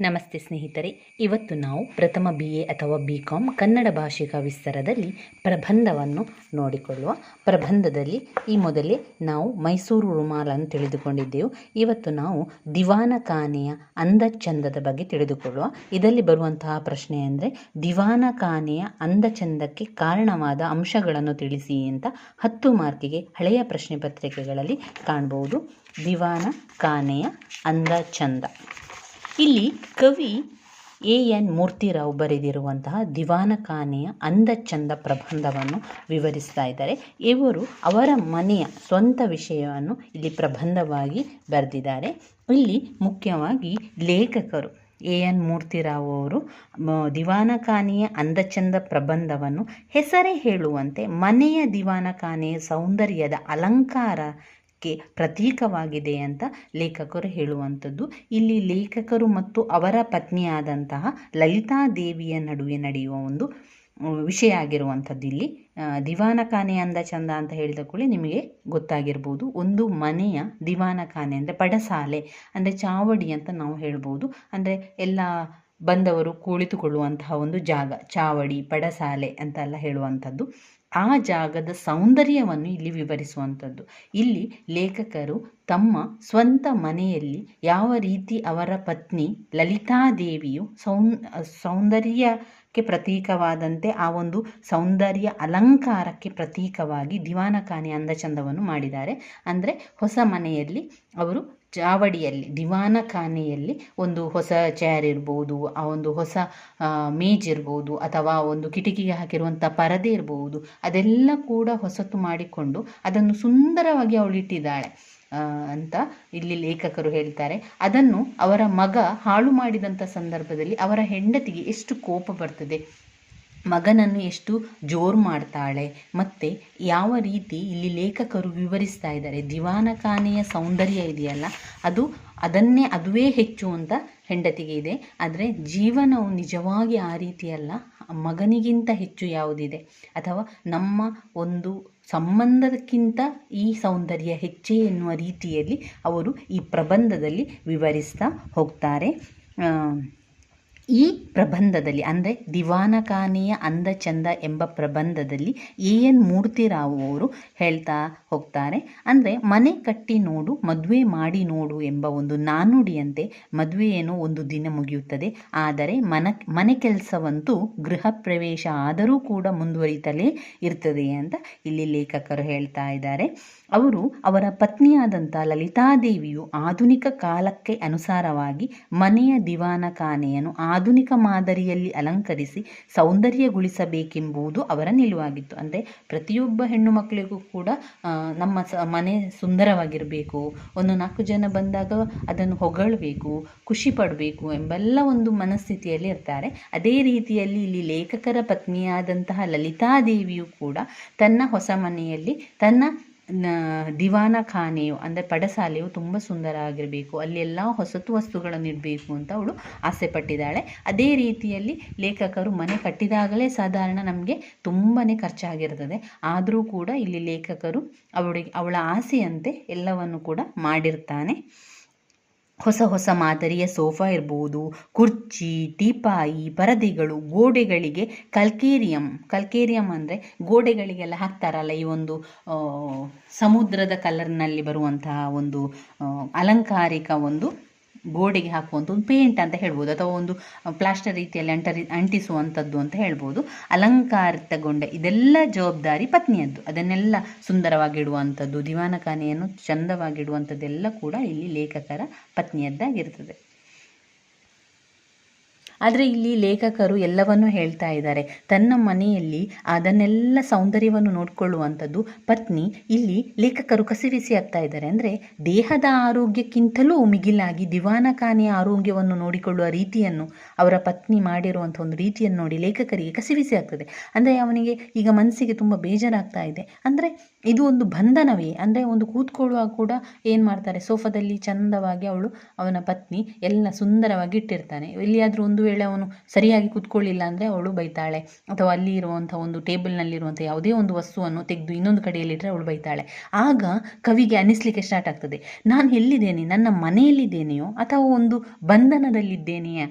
ನಮಸ್ತೆ ಸ್ನೇಹಿತರೆ. ಇವತ್ತು ನಾವು ಪ್ರಥಮ ಬಿ ಎ ಅಥವಾ ಬಿ ಕಾಮ್ ಕನ್ನಡ ಭಾಷಿಕ ವಿಸ್ತಾರದಲ್ಲಿ ಪ್ರಬಂಧವನ್ನು ನೋಡಿಕೊಳ್ಳುವ ಪ್ರಬಂಧದಲ್ಲಿ ಈ ಮೊದಲೇ ನಾವು ಮೈಸೂರು ರುಮಾಲನ್ನು ತಿಳಿದುಕೊಂಡಿದ್ದೆವು. ಇವತ್ತು ನಾವು ದಿವಾನ ಕಾನೆಯ ಅಂದ ಚಂದದ ಬಗ್ಗೆ ತಿಳಿದುಕೊಳ್ಳುವ. ಇದರಲ್ಲಿ ಬರುವಂತಹ ಪ್ರಶ್ನೆ ಅಂದರೆ ದಿವಾನ ಕಾನೆಯ ಅಂದ ಚಂದಕ್ಕೆ ಕಾರಣವಾದ ಅಂಶಗಳನ್ನು ತಿಳಿಸಿ ಅಂತ ಹತ್ತು ಮಾರ್ಕಿಗೆ ಹಳೆಯ ಪ್ರಶ್ನೆ ಪತ್ರಿಕೆಗಳಲ್ಲಿ ಕಾಣಬಹುದು ದಿವಾನ ಕಾನೆಯ ಅಂದ ಚಂದ ಇಲ್ಲಿ ಕವಿ ಎ ಎನ್ ಮೂರ್ತಿರಾವ್ ಬರೆದಿರುವಂತಹ ದಿವಾನ ಖಾನೆಯ ಅಂದ ಚಂದ ಪ್ರಬಂಧವನ್ನು ವಿವರಿಸ್ತಾ ಇದ್ದಾರೆ. ಇವರು ಅವರ ಮನೆಯ ಸ್ವಂತ ವಿಷಯವನ್ನು ಇಲ್ಲಿ ಪ್ರಬಂಧವಾಗಿ ಬರೆದಿದ್ದಾರೆ. ಇಲ್ಲಿ ಮುಖ್ಯವಾಗಿ ಲೇಖಕರು ಎ ಎನ್ ಮೂರ್ತಿರಾವ್ ಅವರು ದಿವಾನಖಾನೆಯ ದಿವಾನ ಖಾನೆಯ ಅಂದಚಂದ ಪ್ರಬಂಧವನ್ನು ಹೆಸರೇ ಹೇಳುವಂತೆ ಮನೆಯ ದಿವಾನ ಸೌಂದರ್ಯದ ಸೌಂದರ್ಯದ ಅಲಂಕಾರಕ್ಕೆ ಪ್ರತೀಕವಾಗಿದೆ ಅಂತ ಲೇಖಕರು ಹೇಳುವಂಥದ್ದು. ಇಲ್ಲಿ ಲೇಖಕರು ಮತ್ತು ಅವರ ಪತ್ನಿಯಾದಂತಹ ಲಲಿತಾದೇವಿಯ ನಡುವೆ ನಡೆಯುವ ಒಂದು ವಿಷಯ ಆಗಿರುವಂಥದ್ದು ಇಲ್ಲಿ. ದಿವಾನಖಾನೆ ದಿವಾನ ಖಾನೆ ಅಂದ ಚಂದ ಅಂತ ಹೇಳಿದ ಕೂಡಲೇ ನಿಮಗೆ ಗೊತ್ತಾಗಿರ್ಬೋದು. ಒಂದು ಮನೆಯ ದಿವಾನ ಖಾನೆ ಅಂದರೆ ಪಡಸಾಲೆ ಅಂದರೆ ಚಾವಡಿ ಅಂತ ನಾವು ಹೇಳ್ಬೋದು. ಅಂದರೆ ಎಲ್ಲ ಬಂದವರು ಕುಳಿತುಕೊಳ್ಳುವಂತಹ ಒಂದು ಜಾಗ, ಚಾವಡಿ, ಪಡಸಾಲೆ ಅಂತೆಲ್ಲ ಹೇಳುವಂಥದ್ದು. ಆ ಜಾಗದ ಸೌಂದರ್ಯವನ್ನು ಇಲ್ಲಿ ವಿವರಿಸುವಂಥದ್ದು. ಇಲ್ಲಿ ಲೇಖಕರು ತಮ್ಮ ಸ್ವಂತ ಮನೆಯಲ್ಲಿ ಯಾವ ರೀತಿ ಅವರ ಪತ್ನಿ ಲಲಿತಾದೇವಿಯು ಸೌ ಸೌಂದರ್ಯಕ್ಕೆ ಪ್ರತೀಕವಾದಂತೆ ಆ ಒಂದು ಸೌಂದರ್ಯ ಅಲಂಕಾರಕ್ಕೆ ಪ್ರತೀಕವಾಗಿ ದಿವಾನಖಾನೆ ಅಂದಚಂದವನ್ನು ಮಾಡಿದ್ದಾರೆ. ಅಂದರೆ ಹೊಸ ಮನೆಯಲ್ಲಿ ಅವರು ಚಾವಡಿಯಲ್ಲಿ ದಿವಾನ ಖಾನೆಯಲ್ಲಿ ಒಂದು ಹೊಸ ಚೇರ್ ಇರ್ಬೋದು, ಆ ಒಂದು ಹೊಸ ಮೇಜ್ ಇರ್ಬೋದು, ಅಥವಾ ಒಂದು ಕಿಟಕಿಗೆ ಹಾಕಿರುವಂಥ ಪರದೆ ಇರ್ಬೋದು, ಅದೆಲ್ಲ ಕೂಡ ಹೊಸತು ಮಾಡಿಕೊಂಡು ಅದನ್ನು ಸುಂದರವಾಗಿ ಅವಳಿಟ್ಟಿದ್ದಾಳೆ ಅಂತ ಇಲ್ಲಿ ಲೇಖಕರು ಹೇಳ್ತಾರೆ. ಅದನ್ನು ಅವರ ಮಗ ಹಾಳು ಮಾಡಿದಂಥ ಸಂದರ್ಭದಲ್ಲಿ ಅವರ ಹೆಂಡತಿಗೆ ಎಷ್ಟು ಕೋಪ ಬರ್ತದೆ. ಮಗನನ್ನು ಎಷ್ಟು ಜೋರು ಮಾಡ್ತಾಳೆ, ಮತ್ತು ಯಾವ ರೀತಿ ಇಲ್ಲಿ ಲೇಖಕರು ವಿವರಿಸ್ತಾ ಇದ್ದಾರೆ. ದಿವಾನಖಾನೆಯ ಸೌಂದರ್ಯ ಇದೆಯಲ್ಲ, ಅದು ಅದನ್ನೇ ಅದುವೇ ಹೆಚ್ಚು ಅಂತ ಹೆಂಡತಿಗೆ ಇದೆ. ಆದರೆ ಜೀವನವು ನಿಜವಾಗಿ ಆ ರೀತಿಯಲ್ಲ, ಮಗನಿಗಿಂತ ಹೆಚ್ಚು ಯಾವುದಿದೆ? ಅಥವಾ ನಮ್ಮ ಒಂದು ಸಂಬಂಧಕ್ಕಿಂತ ಈ ಸೌಂದರ್ಯ ಹೆಚ್ಚೇ ಎನ್ನುವ ರೀತಿಯಲ್ಲಿ ಅವರು ಈ ಪ್ರಬಂಧದಲ್ಲಿ ವಿವರಿಸ್ತಾ ಹೋಗ್ತಾರೆ. ಈ ಪ್ರಬಂಧದಲ್ಲಿ, ಅಂದರೆ ದಿವಾನಖಾನೆಯ ಅಂದ ಚಂದ ಎಂಬ ಪ್ರಬಂಧದಲ್ಲಿ ಎ ಎನ್ ಮೂರ್ತಿರಾವ್ ಅವರು ಹೇಳ್ತಾ ಹೋಗ್ತಾರೆ. ಅಂದರೆ ಮನೆ ಕಟ್ಟಿ ನೋಡು, ಮದುವೆ ಮಾಡಿ ನೋಡು ಎಂಬ ಒಂದು ನಾನುಡಿಯಂತೆ ಮದುವೆಯನ್ನು ಒಂದು ದಿನ ಮುಗಿಯುತ್ತದೆ. ಆದರೆ ಮನ, ಮನೆ ಕೆಲಸವಂತೂ ಗೃಹ ಪ್ರವೇಶ ಆದರೂ ಕೂಡ ಮುಂದುವರಿತಲೇ ಇರ್ತದೆ ಅಂತ ಇಲ್ಲಿ ಲೇಖಕರು ಹೇಳ್ತಾ ಇದ್ದಾರೆ. ಅವರು ಅವರ ಪತ್ನಿಯಾದಂಥ ಲಲಿತಾದೇವಿಯು ಆಧುನಿಕ ಕಾಲಕ್ಕೆ ಅನುಸಾರವಾಗಿ ಮನೆಯ ದಿವಾನ ಖಾನೆಯನ್ನು ಆಧುನಿಕ ಮಾದರಿಯಲ್ಲಿ ಅಲಂಕರಿಸಿ ಸೌಂದರ್ಯಗೊಳಿಸಬೇಕೆಂಬುದು ಅವರ ನಿಲುವಾಗಿತ್ತು. ಅಂದರೆ ಪ್ರತಿಯೊಬ್ಬ ಹೆಣ್ಣು ಮಕ್ಕಳಿಗೂ ಕೂಡ ನಮ್ಮ ಸ, ಮನೆ ಸುಂದರವಾಗಿರಬೇಕು. ಒಂದು ನಾಲ್ಕು ಜನ ಬಂದಾಗ ಅದನ್ನು ಹೊಗಳಬೇಕು, ಖುಷಿ ಪಡಬೇಕು ಎಂಬೆಲ್ಲ ಒಂದು ಮನಸ್ಥಿತಿಯಲ್ಲಿ ಇರ್ತಾರೆ. ಅದೇ ರೀತಿಯಲ್ಲಿ ಇಲ್ಲಿ ಲೇಖಕರ ಪತ್ನಿಯಾದಂತಹ ಲಲಿತಾದೇವಿಯು ಕೂಡ ತನ್ನ ಹೊಸ ಮನೆಯಲ್ಲಿ ತನ್ನ ದಿವಾನ ಖಾನೆಯು, ಅಂದರೆ ಪಡಸಾಲೆಯು ತುಂಬ ಸುಂದರ ಆಗಿರಬೇಕು ಅಲ್ಲೆಲ್ಲ ಹೊಸತು ವಸ್ತುಗಳನ್ನು ಇಡಬೇಕು ಅಂತ ಅವಳು ಆಸೆ ಪಟ್ಟಿದ್ದಾಳೆ ಅದೇ ರೀತಿಯಲ್ಲಿ ಲೇಖಕರು ಮನೆ ಕಟ್ಟಿದಾಗಲೇ ಸಾಧಾರಣ ನಮಗೆ ತುಂಬಾ ಖರ್ಚಾಗಿರ್ತದೆ. ಆದರೂ ಕೂಡ ಇಲ್ಲಿ ಲೇಖಕರು ಅವಳಿಗೆ, ಅವಳ ಆಸೆಯಂತೆ ಎಲ್ಲವನ್ನು ಕೂಡ ಮಾಡಿರ್ತಾನೆ. ಹೊಸ ಹೊಸ ಮಾದರಿಯ ಸೋಫಾ ಇರ್ಬೋದು, ಕುರ್ಚಿ, ಟೀಪಾಯಿ, ಪರದೆಗಳು, ಗೋಡೆಗಳಿಗೆ ಕಲ್ಕೇರಿಯಂ ಕಲ್ಕೇರಿಯಂ ಅಂದರೆ ಗೋಡೆಗಳಿಗೆಲ್ಲ ಹಾಕ್ತಾರಲ್ಲ ಈ ಒಂದು ಸಮುದ್ರದ ಕಲರ್ನಲ್ಲಿ ಬರುವಂತಹ ಒಂದು ಅಲಂಕಾರಿಕ ಒಂದು ಗೋಡೆಗೆ ಹಾಕುವಂಥ ಒಂದು ಪೇಂಟ್ ಅಂತ ಹೇಳ್ಬೋದು. ಅಥವಾ ಒಂದು ಪ್ಲಾಸ್ಟರ್ ರೀತಿಯಲ್ಲಿ ಅಂಟರಿ ಅಂಟಿಸುವಂಥದ್ದು ಅಂತ ಹೇಳ್ಬೋದು. ಅಲಂಕಾರಿತಗೊಂಡ ಇದೆಲ್ಲ ಜವಾಬ್ದಾರಿ ಪತ್ನಿಯದ್ದು. ಅದನ್ನೆಲ್ಲ ಸುಂದರವಾಗಿಡುವಂಥದ್ದು ದಿವಾನಖಾನೆಯನ್ನು ಚಂದವಾಗಿಡುವಂಥದ್ದೆಲ್ಲ ಕೂಡ ಇಲ್ಲಿ ಲೇಖಕರ ಪತ್ನಿಯದ್ದಾಗಿರ್ತದೆ. ಆದರೆ ಇಲ್ಲಿ ಲೇಖಕರು ಎಲ್ಲವನ್ನೂ ಹೇಳ್ತಾ ಇದ್ದಾರೆ. ತನ್ನ ಮನೆಯಲ್ಲಿ ಅದನ್ನೆಲ್ಲ ಸೌಂದರ್ಯವನ್ನು ನೋಡಿಕೊಳ್ಳುವಂಥದ್ದು ಪತ್ನಿ ಇಲ್ಲಿ ಲೇಖಕರು ಕಸಿವಿಸಿ ಆಗ್ತಾ ಇದ್ದಾರೆ. ಅಂದರೆ ದೇಹದ ಆರೋಗ್ಯಕ್ಕಿಂತಲೂ ಮಿಗಿಲಾಗಿ ದಿವಾನಖಾನೆಯ ಆರೋಗ್ಯವನ್ನು ನೋಡಿಕೊಳ್ಳುವ ರೀತಿಯನ್ನು ಅವರ ಪತ್ನಿ ಮಾಡಿರುವಂಥ ಒಂದು ರೀತಿಯನ್ನು ನೋಡಿ ಲೇಖಕರಿಗೆ ಕಸಿವಿಸಿ ಆಗ್ತದೆ ಅಂದರೆ ಅವನಿಗೆ ಈಗ ಮನಸ್ಸಿಗೆ ತುಂಬ ಬೇಜಾರಾಗ್ತಾ ಇದೆ. ಅಂದರೆ ಇದು ಒಂದು ಬಂಧನವೇ. ಅಂದರೆ ಒಂದು ಕೂತ್ಕೊಳ್ಳುವಾಗ ಕೂಡ ಏನು ಮಾಡ್ತಾರೆ? ಸೋಫಾದಲ್ಲಿ ಚಂದವಾಗಿ ಅವಳು, ಅವನ ಪತ್ನಿ ಎಲ್ಲ ಸುಂದರವಾಗಿ ಇಟ್ಟಿರ್ತಾನೆ. ಎಲ್ಲಿಯಾದರೂ ಒಂದು ವೇಳೆ ಅವನು ಸರಿಯಾಗಿ ಕೂತ್ಕೊಳ್ಳಿಲ್ಲ ಅಂದರೆ ಅವಳು ಬೈತಾಳೆ. ಅಥವಾ ಅಲ್ಲಿ ಇರುವಂಥ ಒಂದು ಟೇಬಲ್ನಲ್ಲಿರುವಂಥ ಯಾವುದೇ ಒಂದು ವಸ್ತುವನ್ನು ತೆಗೆದು ಇನ್ನೊಂದು ಕಡೆಯಲ್ಲಿಟ್ಟರೆ ಅವಳು ಬೈತಾಳೆ. ಆಗ ಕವಿಗೆ ಅನಿಸ್ಲಿಕ್ಕೆ ಸ್ಟಾರ್ಟ್ ಆಗ್ತದೆ. ನಾನು ಎಲ್ಲಿದ್ದೇನೆ? ನನ್ನ ಮನೆಯಲ್ಲಿದ್ದೇನೆಯೋ ಅಥವಾ ಒಂದು ಬಂಧನದಲ್ಲಿದ್ದೇನೆಯೇ?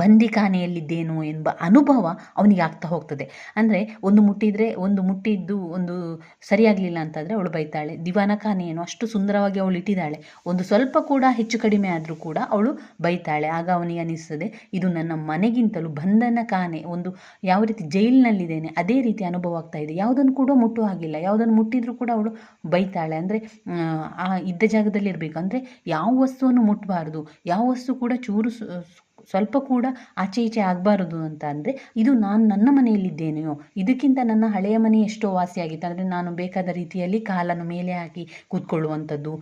ಬಂದಿಖಾನೆಯಲ್ಲಿದ್ದೇನೋ ಎಂಬ ಅನುಭವ ಅವನಿಗೆ ಆಗ್ತಾ ಹೋಗ್ತದೆ. ಅಂದರೆ ಒಂದು ಮುಟ್ಟಿದರೆ ಒಂದು ಮುಟ್ಟಿದ್ದು ಒಂದು ಸರಿಯಾಗಲಿಲ್ಲ ಅಂತಂದರೆ ಅವಳು ಬೈತಾಳೆ. ದಿವಾನಖಾನೆಯನ್ನು ಅಷ್ಟು ಸುಂದರವಾಗಿ ಅವಳು ಇಟ್ಟಿದ್ದಾಳೆ. ಒಂದು ಸ್ವಲ್ಪ ಕೂಡ ಹೆಚ್ಚು ಕಡಿಮೆ ಆದರೂ ಕೂಡ ಅವಳು ಬೈತಾಳೆ. ಆಗ ಅವನಿಗೆ ಅನಿಸ್ತದೆ, ಇದು ನನ್ನ ಮನೆಗಿಂತಲೂ ಬಂಧನ ಖಾನೆ ಒಂದು ಯಾವ ರೀತಿ ಜೈಲಿನಲ್ಲಿದ್ದೇನೆ, ಅದೇ ರೀತಿ ಅನುಭವ ಆಗ್ತಾ ಇದೆ. ಯಾವುದನ್ನು ಕೂಡ ಮುಟ್ಟು ಆಗಿಲ್ಲ ಯಾವುದನ್ನು ಮುಟ್ಟಿದರೂ ಕೂಡ ಅವಳು ಬೈತಾಳೆ. ಅಂದರೆ, ಆ ಇದ್ದ ಜಾಗದಲ್ಲಿ ಇರಬೇಕು. ಅಂದರೆ ಯಾವ ವಸ್ತುವನ್ನು ಮುಟ್ಟಬಾರ್ದು ಯಾವ ವಸ್ತು ಕೂಡ ಚೂರು ಸ್ವಲ್ಪ ಕೂಡ ಆಚೆ ಈಚೆ ಆಗಬಾರದು ಅಂತ ಅಂದರೆ, ಇದು ನಾನು ನನ್ನ ಮನೆಯಲ್ಲಿದ್ದೇನೆಯೋ, ಇದಕ್ಕಿಂತ ನನ್ನ ಹಳೆಯ ಮನೆ ಎಷ್ಟೋ ವಾಸಿಯಾಗಿತ್ತು. ಅಂದರೆ ನಾನು ಬೇಕಾದ ರೀತಿಯಲ್ಲಿ ಕಾಲನ್ನು ಮೇಲೆ ಹಾಕಿ ಕೂತ್ಕೊಳ್ಳುವಂಥದ್ದು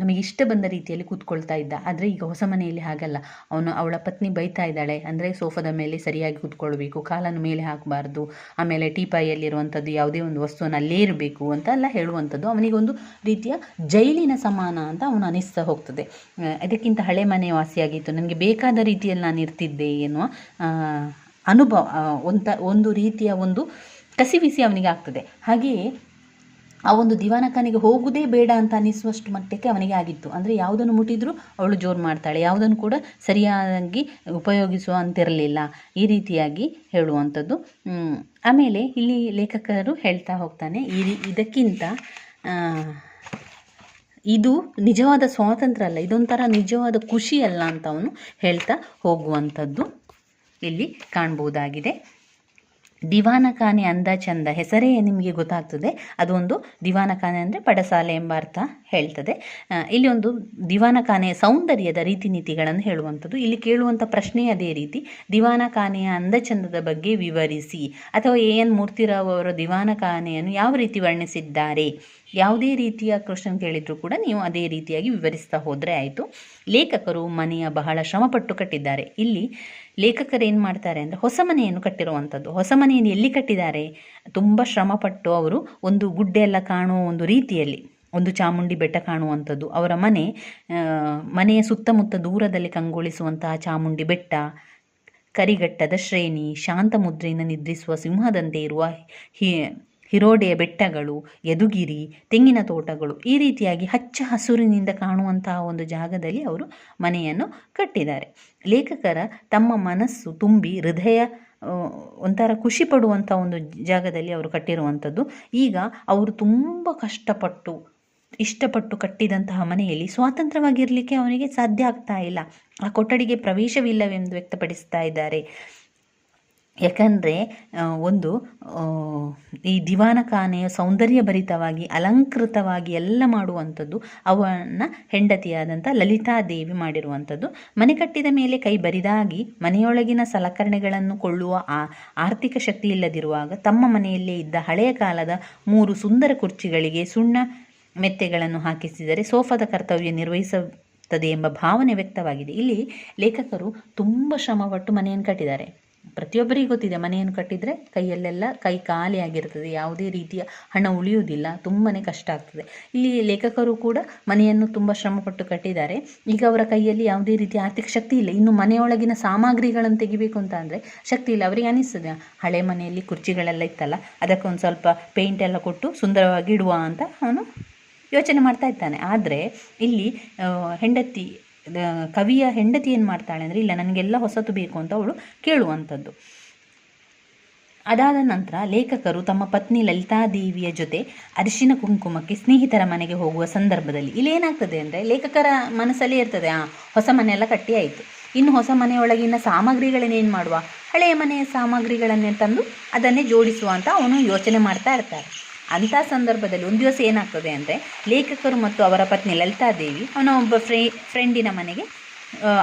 ನಮಗೆ ಇಷ್ಟ ಬಂದ ರೀತಿಯಲ್ಲಿ ಕೂತ್ಕೊಳ್ತಾ ಇದ್ದ. ಆದರೆ ಈಗ ಹೊಸ ಮನೆಯಲ್ಲಿ ಹಾಗಲ್ಲ. ಅವನು, ಅವಳ ಪತ್ನಿ ಬೈತಾ ಇದ್ದಾಳೆ. ಅಂದರೆ ಸೋಫಾದ ಮೇಲೆ ಸರಿಯಾಗಿ ಕೂತ್ಕೊಳ್ಬೇಕು, ಕಾಲನ್ನು ಮೇಲೆ ಹಾಕಬಾರ್ದು, ಆಮೇಲೆ ಟೀಪಾಯಿಯಲ್ಲಿರುವಂಥದ್ದು ಯಾವುದೇ ಒಂದು ವಸ್ತುವನ್ನು ಅಲ್ಲೇ ಇರಬೇಕು ಅಂತ ಎಲ್ಲ ಹೇಳುವಂಥದ್ದು. ಅವನಿಗೊಂದು ರೀತಿಯ ಜೈಲಿನ ಸಮಾನ ಅಂತ ಅವನು ಅನಿಸ್ತಾ ಹೋಗ್ತದೆ. ಅದಕ್ಕಿಂತ ಹಳೆ ಮನೆ ವಾಸಿಯಾಗಿತ್ತು. ನನಗೆ ಬೇಕಾದ ರೀತಿಯಲ್ಲಿ ನಾನು ಇರ್ತಿದ್ದೆ ಎನ್ನುವ ಅನುಭವ ಒಂಥ ಒಂದು ರೀತಿಯ ಒಂದು ಕಸಿವಿಸಿ ಅವನಿಗೆ ಆಗ್ತದೆ. ಹಾಗೆಯೇ ಆ ಒಂದು ದಿವಾನಖಾನೆಗೆ ಹೋಗುವುದೇ ಬೇಡ ಅಂತ ಅನ್ನಿಸುವಷ್ಟು ಮಟ್ಟಕ್ಕೆ ಅವನಿಗೆ ಆಗಿತ್ತು. ಅಂದರೆ ಯಾವುದನ್ನು ಮುಟ್ಟಿದರೂ ಅವಳು ಜೋರು ಮಾಡ್ತಾಳೆ, ಯಾವುದನ್ನು ಕೂಡ ಸರಿಯಾಗಿ ಉಪಯೋಗಿಸುವ ಅಂತಿರಲಿಲ್ಲ ಈ ರೀತಿಯಾಗಿ ಹೇಳುವಂಥದ್ದು. ಆಮೇಲೆ ಇಲ್ಲಿ ಲೇಖಕರು ಹೇಳ್ತಾ ಹೋಗ್ತಾನೆ, ಈ ಇದಕ್ಕಿಂತ ಇದು ನಿಜವಾದ ಸ್ವಾತಂತ್ರ್ಯ ಅಲ್ಲ ಇದೊಂಥರ ನಿಜವಾದ ಖುಷಿ ಅಲ್ಲ ಅಂತ ಅವನು ಹೇಳ್ತಾ ಹೋಗುವಂಥದ್ದು ಇಲ್ಲಿ ಕಾಣ್ಬೋದಾಗಿದೆ. ದಿವಾನಖಾನೆ ಅಂದ ಚಂದ ಹೆಸರೇ ನಿಮಗೆ ಗೊತ್ತಾಗ್ತದೆ. ಅದೊಂದು ದಿವಾನಖಾನೆ ಅಂದರೆ ಪಡಸಾಲೆ ಎಂಬ ಅರ್ಥ ಹೇಳ್ತದೆ. ಇಲ್ಲಿ ಒಂದು ದಿವಾನಖಾನೆಯ ಸೌಂದರ್ಯದ ರೀತಿ ನೀತಿಗಳನ್ನು ಹೇಳುವಂಥದ್ದು. ಇಲ್ಲಿ ಕೇಳುವಂಥ ಪ್ರಶ್ನೆ ಅದೇ ರೀತಿ ದಿವಾನಖಾನೆಯ ಅಂದಚಂದದ ಬಗ್ಗೆ ವಿವರಿಸಿ. ಅಥವಾ ಎ ಎನ್ ಮೂರ್ತಿರಾವ್ ಅವರ ದಿವಾನಖಾನೆಯನ್ನು ಯಾವ ರೀತಿ ವರ್ಣಿಸಿದ್ದಾರೆ? ಯಾವುದೇ ರೀತಿಯ ಕ್ವಶನ್ ಕೇಳಿದರೂ ಕೂಡ ನೀವು ಅದೇ ರೀತಿಯಾಗಿ ವಿವರಿಸ್ತಾ ಹೋದರೆ ಆಯಿತು. ಲೇಖಕರು ಮನೆಯ ಬಹಳ ಶ್ರಮಪಟ್ಟು ಕಟ್ಟಿದ್ದಾರೆ. ಇಲ್ಲಿ ಲೇಖಕರು ಏನು ಮಾಡ್ತಾರೆ ಅಂದರೆ ಹೊಸ ಮನೆಯನ್ನು ಕಟ್ಟಿರುವಂಥದ್ದು ಹೊಸ ಮನೆಯನ್ನು ಎಲ್ಲಿ ಕಟ್ಟಿದ್ದಾರೆ? ತುಂಬ ಶ್ರಮಪಟ್ಟು ಅವರು ಒಂದು ಗುಡ್ಡೆ ಎಲ್ಲ ಕಾಣುವ ಒಂದು ರೀತಿಯಲ್ಲಿ, ಒಂದು ಚಾಮುಂಡಿ ಬೆಟ್ಟ ಕಾಣುವಂಥದ್ದು ಅವರ ಮನೆ ಮನೆಯ ಸುತ್ತಮುತ್ತ ದೂರದಲ್ಲಿ ಕಂಗೊಳಿಸುವಂತಹ ಚಾಮುಂಡಿ ಬೆಟ್ಟ, ಕರಿಘಟ್ಟದ ಶ್ರೇಣಿ ಶಾಂತ ಮುದ್ರೆಯಿಂದ ನಿದ್ರಿಸುವ ಸಿಂಹದಂತೆ ಇರುವ ಹಿ ಹಿರೋಡೆಯ ಬೆಟ್ಟಗಳು, ಯದುಗಿರಿ, ತೆಂಗಿನ ತೋಟಗಳು ಈ ರೀತಿಯಾಗಿ ಹಚ್ಚ ಹಸುರಿನಿಂದ ಕಾಣುವಂತಹ ಒಂದು ಜಾಗದಲ್ಲಿ ಅವರು ಮನೆಯನ್ನು ಕಟ್ಟಿದ್ದಾರೆ. ಲೇಖಕರ ತಮ್ಮ ಮನಸ್ಸು ತುಂಬಿ ಹೃದಯ ಒಂಥರ ಖುಷಿ ಪಡುವಂಥ ಒಂದು ಜಾಗದಲ್ಲಿ ಅವರು ಕಟ್ಟಿರುವಂಥದ್ದು. ಈಗ ಅವರು ತುಂಬ ಕಷ್ಟಪಟ್ಟು, ಇಷ್ಟಪಟ್ಟು ಕಟ್ಟಿದಂತಹ ಮನೆಯಲ್ಲಿ ಸ್ವಾತಂತ್ರ್ಯವಾಗಿರಲಿಕ್ಕೆ ಅವನಿಗೆ ಸಾಧ್ಯ ಆಗ್ತಾ ಇಲ್ಲ. ಆ ಕೊಠಡಿಗೆ ಪ್ರವೇಶವಿಲ್ಲವೆಂದು ವ್ಯಕ್ತಪಡಿಸ್ತಾ ಇದ್ದಾರೆ. ಯಾಕಂದರೆ ಒಂದು ಈ ದಿವಾನಖಾನೆಯ ಸೌಂದರ್ಯಭರಿತವಾಗಿ ಅಲಂಕೃತವಾಗಿ ಎಲ್ಲ ಮಾಡುವಂಥದ್ದು ಅವನ ಹೆಂಡತಿಯಾದಂಥ ಲಲಿತಾದೇವಿ ಮಾಡಿರುವಂಥದ್ದು. ಮನೆ ಕಟ್ಟಿದ ಮೇಲೆ ಕೈ ಬರಿದಾಗಿ, ಮನೆಯೊಳಗಿನ ಸಲಕರಣೆಗಳನ್ನು ಕೊಳ್ಳುವ ಆ, ಆರ್ಥಿಕ ಶಕ್ತಿ ಇಲ್ಲದಿರುವಾಗ, ತಮ್ಮ ಮನೆಯಲ್ಲೇ ಇದ್ದ ಹಳೆಯ ಕಾಲದ ಮೂರು ಸುಂದರ ಕುರ್ಚಿಗಳಿಗೆ ಸುಣ್ಣ ಮೆತ್ತೆಗಳನ್ನು ಹಾಕಿಸಿದರೆ ಸೋಫಾದ ಕರ್ತವ್ಯ ನಿರ್ವಹಿಸುತ್ತದೆ ಎಂಬ ಭಾವನೆ ವ್ಯಕ್ತವಾಗಿದೆ. ಇಲ್ಲಿ ಲೇಖಕರು ತುಂಬ ಶ್ರಮಪಟ್ಟು ಮನೆಯನ್ನು ಕಟ್ಟಿದ್ದಾರೆ. ಪ್ರತಿಯೊಬ್ಬರಿಗೂ ಗೊತ್ತಿದೆ, ಮನೆಯನ್ನು ಕಟ್ಟಿದರೆ ಕೈಯಲ್ಲೆಲ್ಲ ಕೈ ಖಾಲಿ ಆಗಿರ್ತದೆ, ಯಾವುದೇ ರೀತಿಯ ಹಣ ಉಳಿಯುವುದಿಲ್ಲ ತುಂಬಾ ಕಷ್ಟ ಆಗ್ತದೆ. ಇಲ್ಲಿ ಲೇಖಕರು ಕೂಡ ಮನೆಯನ್ನು ತುಂಬ ಶ್ರಮಪಟ್ಟು ಕಟ್ಟಿದ್ದಾರೆ. ಈಗ ಅವರ ಕೈಯಲ್ಲಿ ಯಾವುದೇ ರೀತಿಯ ಆರ್ಥಿಕ ಶಕ್ತಿ ಇಲ್ಲ. ಇನ್ನು ಮನೆಯೊಳಗಿನ ಸಾಮಗ್ರಿಗಳನ್ನು ತೆಗಿಬೇಕು ಅಂತ ಅಂದರೆ ಶಕ್ತಿ ಇಲ್ಲ. ಅವರಿಗೆ ಅನಿಸ್ತದೆ, ಹಳೆ ಮನೆಯಲ್ಲಿ ಕುರ್ಚಿಗಳೆಲ್ಲ ಇತ್ತಲ್ಲ ಅದಕ್ಕೊಂದು ಸ್ವಲ್ಪ ಪೇಂಟ್ ಎಲ್ಲ ಕೊಟ್ಟು ಸುಂದರವಾಗಿ ಇಡುವ ಅಂತ ಅವನು ಯೋಚನೆ ಮಾಡ್ತಾ ಇದ್ದಾನೆ. ಆದರೆ ಇಲ್ಲಿ ಹೆಂಡತಿ ಕವಿಯ ಹೆಂಡತಿ ಏನು ಮಾಡ್ತಾಳೆ ಅಂದರೆ, ಇಲ್ಲ, ನನಗೆಲ್ಲ ಹೊಸತು ಬೇಕು ಅಂತ ಅವಳು ಕೇಳುವಂಥದ್ದು. ಅದಾದ ನಂತರ ಲೇಖಕರು ತಮ್ಮ ಪತ್ನಿ ಲಲಿತಾದೇವಿಯ ಜೊತೆ ಅರಿಶಿನ ಕುಂಕುಮಕ್ಕೆ ಸ್ನೇಹಿತರ ಮನೆಗೆ ಹೋಗುವ ಸಂದರ್ಭದಲ್ಲಿ ಇಲ್ಲಿ ಏನಾಗ್ತದೆ ಅಂದರೆ, ಲೇಖಕರ ಮನಸ್ಸಲ್ಲೇ ಇರ್ತದೆ, ಆ ಹೊಸ ಮನೆಯೆಲ್ಲ ಕಟ್ಟಿ ಆಯಿತು. ಇನ್ನು ಹೊಸ ಮನೆಯೊಳಗಿನ ಸಾಮಗ್ರಿಗಳನ್ನೇನು ಮಾಡುವ? ಹಳೆಯ ಮನೆಯ ಸಾಮಗ್ರಿಗಳನ್ನೇ ತಂದು ಅದನ್ನೇ ಜೋಡಿಸುವ ಅಂತ ಅವನು ಯೋಚನೆ ಮಾಡ್ತಾ ಇರ್ತಾರೆ. ಅಂಥ ಸಂದರ್ಭದಲ್ಲಿ ಒಂದು ದಿವಸ ಏನಾಗ್ತದೆ ಅಂದರೆ ಲೇಖಕರು ಮತ್ತು ಅವರ ಪತ್ನಿ ಲಲಿತಾದೇವಿ ಅವನ ಒಬ್ಬ ಫ್ರೇ ಫ್ರೆಂಡಿನ ಮನೆಗೆ